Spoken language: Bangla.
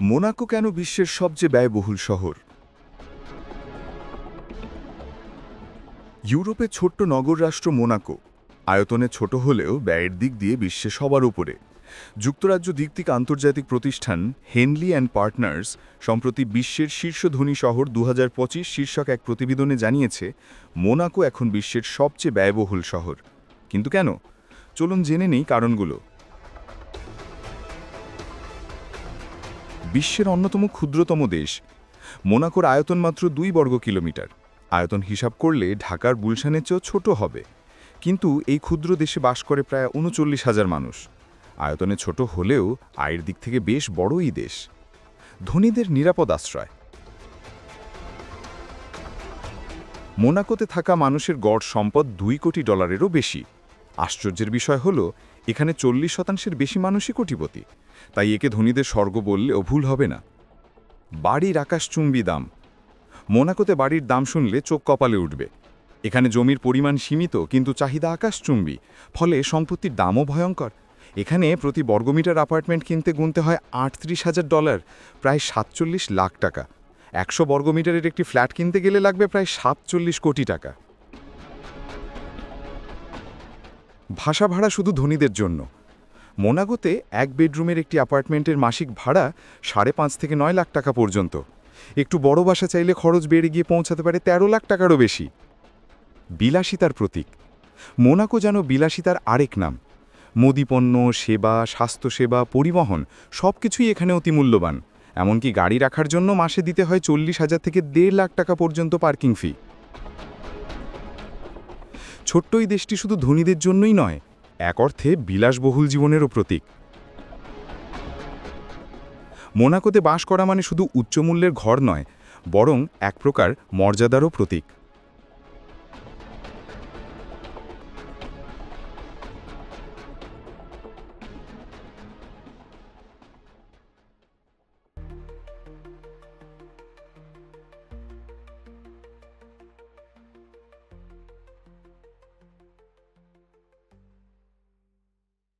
মোনাকো কেন বিশ্বের সবচেয়ে ব্যয়বহুল শহর? ইউরোপের ছোট্ট নগর রাষ্ট্র মোনাকো, আয়তনে ছোট হলেও ব্যয়ের দিক দিয়ে বিশ্বে সবার উপরে। যুক্তরাজ্য দিকতিক আন্তর্জাতিক প্রতিষ্ঠান হেনলি অ্যান্ড পার্টনার্স, সম্প্রতি বিশ্বের শীর্ষ ধনী শহর দু হাজার পঁচিশ শীর্ষক এক প্রতিবেদনে জানিয়েছে, মোনাকো এখন বিশ্বের সবচেয়ে ব্যয়বহুল শহর। কিন্তু কেন? চলুন জেনে নেই কারণগুলো। বিশ্বের অন্যতম ক্ষুদ্রতম দেশ। মোনাকোর আয়তন মাত্র দুই বর্গ কিলোমিটার। আয়তন হিসাব করলে ঢাকার গুলশানের চেয়েও ছোট হবে। কিন্তু এই ক্ষুদ্র দেশে বাস করে প্রায় উনচল্লিশ হাজার মানুষ। আয়তনে ছোট হলেও আয়ের দিক থেকে বেশ বড়ই দেশ। ধনীদের নিরাপদ আশ্রয়। মোনাকোতে থাকা মানুষের গড় সম্পদ দুই কোটি ডলারেরও বেশি। আশ্চর্যের বিষয় হল, এখানে চল্লিশ শতাংশের বেশি মানুষই কোটিপতি। তাই একে ধনীদের স্বর্গ বললেও ভুল হবে না। বাড়ির আকাশচুম্বী দাম। মোনাকোতে বাড়ির দাম শুনলে চোখ কপালে উঠবে। এখানে জমির পরিমাণ সীমিত, কিন্তু চাহিদা আকাশচুম্বী ফলে সম্পত্তির দামও ভয়ঙ্কর। এখানে প্রতি বর্গমিটার অ্যাপার্টমেন্ট কিনতে গুনতে হয় আটত্রিশ হাজার ডলার, প্রায় সাতচল্লিশ লাখ টাকা। একশো বর্গমিটারের একটি ফ্ল্যাট কিনতে গেলে লাগবে প্রায় সাতচল্লিশ কোটি টাকা। ভাষা ভাড়া শুধু ধনীদের জন্য। মোনাগোতে এক বেডরুমের একটি অ্যাপার্টমেন্টের মাসিক ভাড়া সাড়ে পাঁচ থেকে নয় লাখ টাকা পর্যন্ত। একটু বড় বাসা চাইলে খরচ বেড়ে গিয়ে পৌঁছাতে পারে ১৩ লাখ টাকারও বেশি। বিলাসিতার প্রতীক। মোনাকো যেন বিলাসিতার আরেক নাম। মুদিপণ্য, সেবা, স্বাস্থ্যসেবা, পরিবহন সব কিছুই এখানে অতি মূল্যবান। এমনকি গাড়ি রাখার জন্য মাসে দিতে হয় চল্লিশ হাজার থেকে দেড় লাখ টাকা পর্যন্ত পার্কিং ফি। ছোট্ট এই দেশটি শুধু ধনীদের জন্যই নয় এক অর্থে বিলাসবহুল জীবনেরও প্রতীক। মোনাকোতে বাস করা মানে শুধু উচ্চমূল্যের ঘর নয়, বরং এক প্রকার মর্যাদারও প্রতীক।